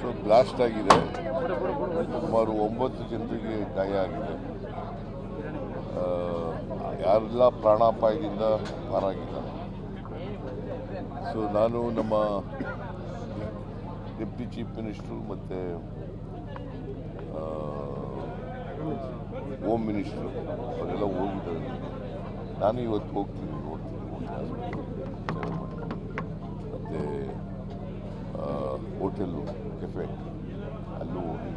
So blast ಆಗಿದೆ. ಸುಮಾರು ಒಂಬತ್ತು ಜನರಿಗೆ ಗಾಯ ಆಗಿದೆ. ಯಾರೆಲ್ಲ ಪ್ರಾಣಾಪಾಯದಿಂದ ಪಾರಾಗಿದ್ದಾರೆ. ಸೊ ನಾನು ನಮ್ಮ ಡೆಪ್ಟಿ ಚೀಫ್ ಮಿನಿಸ್ಟ್ರು ಮತ್ತು ಹೋಮ್ ಮಿನಿಸ್ಟ್ರು ಅವರೆಲ್ಲ ಹೋಗಿದ್ದಾರೆ. ನಾನು ಇವತ್ತು ಹೋಗ್ತೀನಿ, ನೋಡ್ತೀನಿ. ಹೋಟೆಲ್ಲು ಕೆಫೆ ಅಲ್ಲೂ ಹೋಗಿ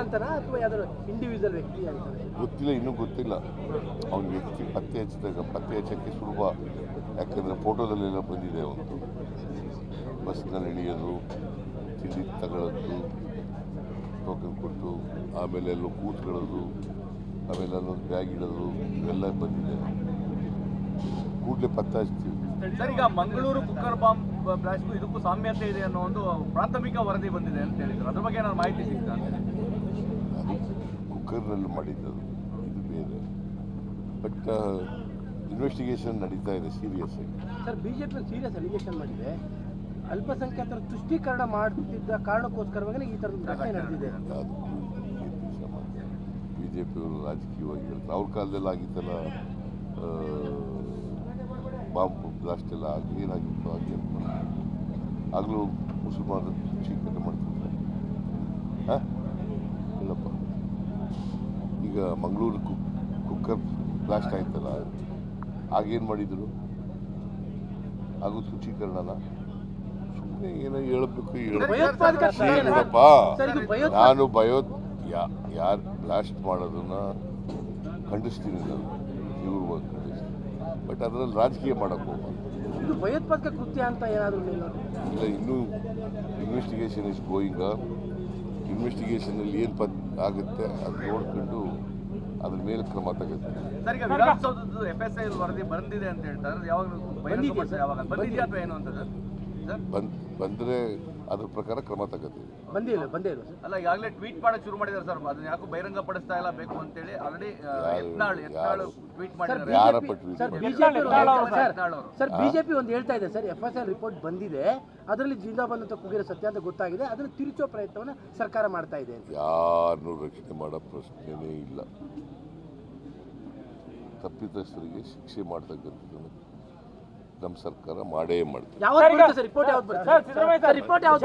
ಅಂತಾರೆ? ಗೊತ್ತಿಲ್ಲ ಇನ್ನೂ ಗೊತ್ತಿಲ್ಲ. ಅವ್ನ ವ್ಯಕ್ತಿ ಪತ್ತೆ ಹಚ್ಚಿದಾಗ ಪತ್ತೆ ಹಚ್ಚೋಕ್ಕೆ ಸುಲಭ. ಯಾಕೆಂದರೆ ಫೋಟೋದಲ್ಲೆಲ್ಲ ಬಂದಿದೆ ಅವನು ಬಸ್ನಲ್ಲಿ ಇಳಿಯೋದು ತಿಂಡಿ ತಗೊಳ್ಳೋದು ಟೋಕನ್ ಕೊಟ್ಟು ಆಮೇಲೆ ಎಲ್ಲೋ ಕೂತ್ಕೊಳ್ಳೋದು ಆಮೇಲೆ ಅಲ್ಲೊಂದು ಬ್ಯಾಗ್ ಇಡೋದು ಇವೆಲ್ಲ ಬಂದಿದೆ. ಕೂಡಲೇ ಪತ್ತೆ ಹಚ್ತೀವಿ. ಸರ್ ಈಗ ಮಂಗಳೂರು ಕುಕ್ಕರ್ ಬಾಂಬ್ ಬ್ಲಾಸ್ಟ್ಗೂ ಇದಕ್ಕೂ ಸಾಮ್ಯತೆ ಇದೆ ಅನ್ನೋ ಒಂದು ಪ್ರಾಥಮಿಕ ವರದಿ ಬಂದಿದೆ ಅಂತ ಹೇಳಿದ್ರು. ಅದ್ರ ಬಗ್ಗೆ ನಾನು ಮಾಹಿತಿ ಸಿಗ್ತಾ ಕುಕ್ಕರ್ನಲ್ಲಿ ಮಾಡಿದ್ದದು. ಇದು ಬೇರೆ. ಬಟ್ ಇನ್ವೆಸ್ಟಿಗೇಷನ್ ನಡೀತಾ ಇದೆ ಸೀರಿಯಸ್ ಆಗಿ. ಸರ್ ಬಿಜೆಪಿ ಸೀರಿಯಸ್ ಅಲಿಗೇಷನ್ ಮಾಡಿದೆ. ಅಲ್ಪಸಂಖ್ಯಾತರ ತುಷ್ಟೀಕರಣ ಮಾಡ್ತಿದ್ದ ಕಾರಣಕ್ಕೋಸ್ಕರವಾಗಿ ಈ ಥರದ ಘಟನೆ ನಡೆದಿದೆ. ಅದು ಬಿ ಜೆ ಪಿಯವರು ರಾಜಕೀಯವಾಗಿ ಅವ್ರ ಕಾಲದಲ್ಲಿ ಆಗಿತ್ತಲ್ಲ ಬಾಂಬ್ ಬ್ಲಾಸ್ಟ್ ಎಲ್ಲ ಕ್ಲೀನ್ ಏನಾಗಿತ್ತು ಹಾಗೆ ಆಗಲೂ ಮುಸಲ್ಮಾನರು ಚೀಕರಣೆ ಮಾಡ್ತಿದ್ರು ಹಾಂ ಇಲ್ಲಪ್ಪ ಈಗ ಮಂಗಳೂರು ಕುಕ್ ಕುಕ್ಕರ್ ಬ್ಲಾಸ್ಟ್ ಆಯ್ತಲ್ಲ ಆಗೇನು ಮಾಡಿದರು ಹಾಗೂ ಶುಚೀಕರಣನ ಸುಮ್ಮನೆ ಏನೋ ಹೇಳಬೇಕು ಹೇಳಪ್ಪ ನಾನು ಭಯೋ ಯಾರು ಬ್ಲಾಸ್ಟ್ ಮಾಡೋದನ್ನ ಖಂಡಿಸ್ತೀನಿ ನಾನು ಇವ್ರ ಬಟ್ ಅದರಲ್ಲಿ ರಾಜಕೀಯ ಮಾಡೋಕ್ಕೆ ಹೋಗ್ಬಾರ್ದು. ಇದು ಭಯೋತ್ಪಾದಕ ಕೃತ್ಯ ಅಂತ ಏನಾದರೂ ಇಲ್ಲ ಇನ್ನೂ ಇನ್ವೆಸ್ಟಿಗೇಷನ್ ಇಸ್ ಗೋಯಿಂಗ್ ಇನ್ವೆಸ್ಟಿಗೇಷನಲ್ಲಿ ಏನು ಪತ್ ಆಗುತ್ತೆ ಅದು ನೋಡ್ಕೊಂಡು ಅದ್ರ ಮೇಲೆ ಕ್ರಮ ತಗುತ್ತೆ ವರದಿ ಬಂದಿದೆ ಅಂತ ಹೇಳ್ತಾರೆ. ಯಾವಾಗ ಬಹಿರಂಗ ಯಾವಾಗ ಬಂದಿದೆಯಾ ಅಥವಾ ಏನು ಅಂತ ಸರ್ ಸರ್? ಬಂದ್ ಬಂದರೆ ಅದ್ರ ಪ್ರಕಾರ ಕ್ರಮ ತಗೋತೀವಿ. ಬಂದಿಲ್ಲ ಇಲ್ಲ ಬಂದೇ ಇಲ್ಲ ಸರ್. ಅಲ್ಲ ಈಗಾಗಲೇ ಟ್ವೀಟ್ ಮಾಡಕ್ ಶುರು ಮಾಡಿದ್ದಾರೆ ಸರ್. ಅದನ್ನ ಯಾಕೋ ಬಹಿರಂಗ ಪಡಿಸ್ತಾ ಇಲ್ಲ ಬೇಕು ಅಂತೇಳಿ already Yatnal Yatnal tweet sir ಮಾಡಿದ್ದಾರೆ. ಯಾರ ಪಟ್ವಿ ಸರ್ ಇದು? BJP sir. ಸರ್ ಬಿಜೆಪಿ ಒಂದು ಹೇಳ್ತಾ ಇದೆ sir F S L report ಬಂದಿದೆ. ಅದರಲ್ಲಿ ಜಿಂದಾಬಾದ್ ಅಂತ ಕುಗಿರೋ ಸತ್ಯ ಅಂತ ಗೊತ್ತಾಗಿದೆ. ಅದನ್ನು ತಿರುಚೋ ಪ್ರಯತ್ನವನ್ನು ಸರ್ಕಾರ ಮಾಡ್ತಾ ಇದೆ ಅಂತ. ಯಾರನ್ನೂ ರಕ್ಷಣೆ ಮಾಡೋ ಪ್ರಶ್ನೆನೇ ಇಲ್ಲ. ತಪ್ಪಿತಸ್ಥರಿಗೆ ಶಿಕ್ಷೆ ಮಾಡ್ತಕ್ಕಂಥದ್ದನ್ನು ನಮ್ಮ ಸರ್ಕಾರ ಮಾಡೇ ಮಾಡ್ತೀವಿ